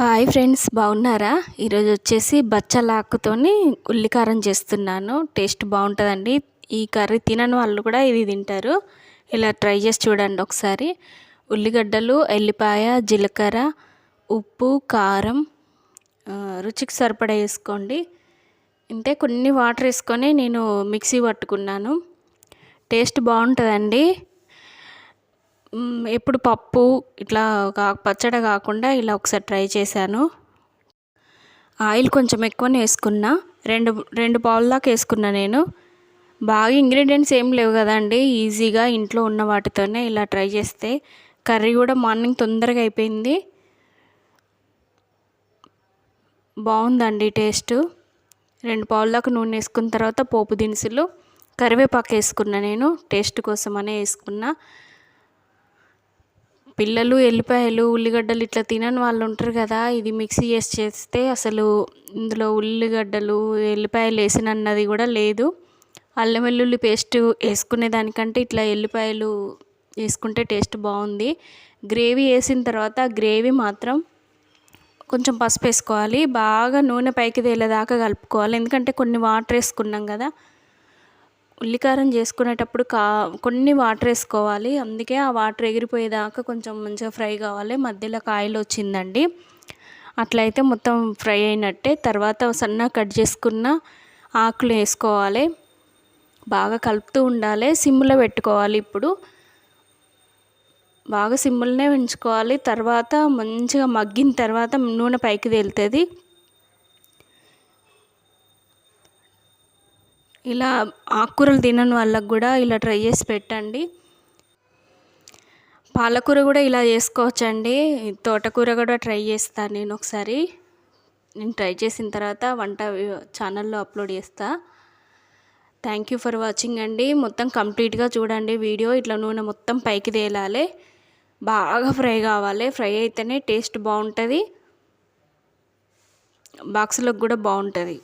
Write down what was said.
Hi friends బాగున్నారా? ఈరోజు వచ్చేసి బచ్చలాకుతోని ఉల్లికారం చేస్తున్నాను. టేస్ట్ బాగుంటుందండి. ఈ కర్రీ తినని వాళ్ళు కూడా ఇది తింటారు. ఇలా ట్రై చేసి చూడండి ఒకసారి. ఉల్లిగడ్డలు ఎల్లిపాయ జీలకర్ర ఉప్పు కారం రుచికి సరిపడా వేసుకోండి. అంటే కొన్ని వాటర్ వేసుకొని నేను మిక్సీ పట్టుకున్నాను. టేస్ట్ బాగుంటుందండి. ఎప్పుడు పప్పు ఇట్లా పచ్చడి కాకుండా ఇలా ఒకసారి ట్రై చేశాను. ఆయిల్ కొంచెం ఎక్కువనే వేసుకున్నా. రెండు రెండు పావుల దాకా వేసుకున్నా నేను. బాగా ఇంగ్రీడియంట్స్ ఏం లేవు కదండి ఈజీగా ఇంట్లో ఉన్న వాటితోనే ఇలా ట్రై చేస్తే కర్రీ కూడా మార్నింగ్ తొందరగా అయిపోయింది. బాగుందండి టేస్ట్. రెండు పావుల దాకా నూనె వేసుకున్న తర్వాత పోపు దినుసులు కరివేపాకు వేసుకున్నా నేను. టేస్ట్ కోసం అనే వేసుకున్నా. పిల్లలు ఎల్లిపాయలు ఉల్లిగడ్డలు ఇట్లా తినని వాళ్ళు ఉంటారు కదా ఇది మిక్సీ చేసి చేస్తే అసలు ఇందులో ఉల్లిగడ్డలు ఎల్లిపాయలు వేసినన్నది కూడా లేదు. అల్లం వెల్లుల్లి పేస్ట్ వేసుకునే దానికంటే ఇట్లా ఎల్లిపాయలు వేసుకుంటే టేస్ట్ బాగుంది. గ్రేవీ వేసిన తర్వాత గ్రేవీ మాత్రం కొంచెం పసుపు వేసుకోవాలి. బాగా నూనె పైకి తేలేదాకా కలుపుకోవాలి. ఎందుకంటే కొన్ని వాటర్ వేసుకున్నాం కదా ఉల్లికారం చేసుకునేటప్పుడు కా కొన్ని వాటర్ వేసుకోవాలి. అందుకే ఆ వాటర్ ఎగిరిపోయేదాకా కొంచెం మంచిగా ఫ్రై కావాలి. మధ్యలో కాయలు వచ్చిందండి. అట్లయితే మొత్తం ఫ్రై అయినట్టే. తర్వాత సన్న కట్ చేసుకున్న ఆకులు వేసుకోవాలి. బాగా కలుపుతూ ఉండాలి. సిమ్లో పెట్టుకోవాలి ఇప్పుడు. బాగా సిమ్లోనే ఉంచుకోవాలి. తర్వాత మంచిగా మగ్గిన తర్వాత నూనె పైకి తేలుతుంది. ఇలా ఆకుకూరలు తినని వాళ్ళకు కూడా ఇలా ట్రై చేసి పెట్టండి. పాలకూర కూడా ఇలా చేసుకోవచ్చండి. తోటకూర కూడా ట్రై చేస్తాను నేను ఒకసారి. నేను ట్రై చేసిన తర్వాత వంట ఛానల్లో అప్లోడ్ చేస్తా. థ్యాంక్ యూ ఫర్ వాచింగ్ అండి. మొత్తం కంప్లీట్గా చూడండి వీడియో. ఇట్లా నూనె మొత్తం పైకి తేలాలి. బాగా ఫ్రై కావాలి. ఫ్రై అయితేనే టేస్ట్ బాగుంటుంది. బాక్స్లోకి కూడా బాగుంటుంది.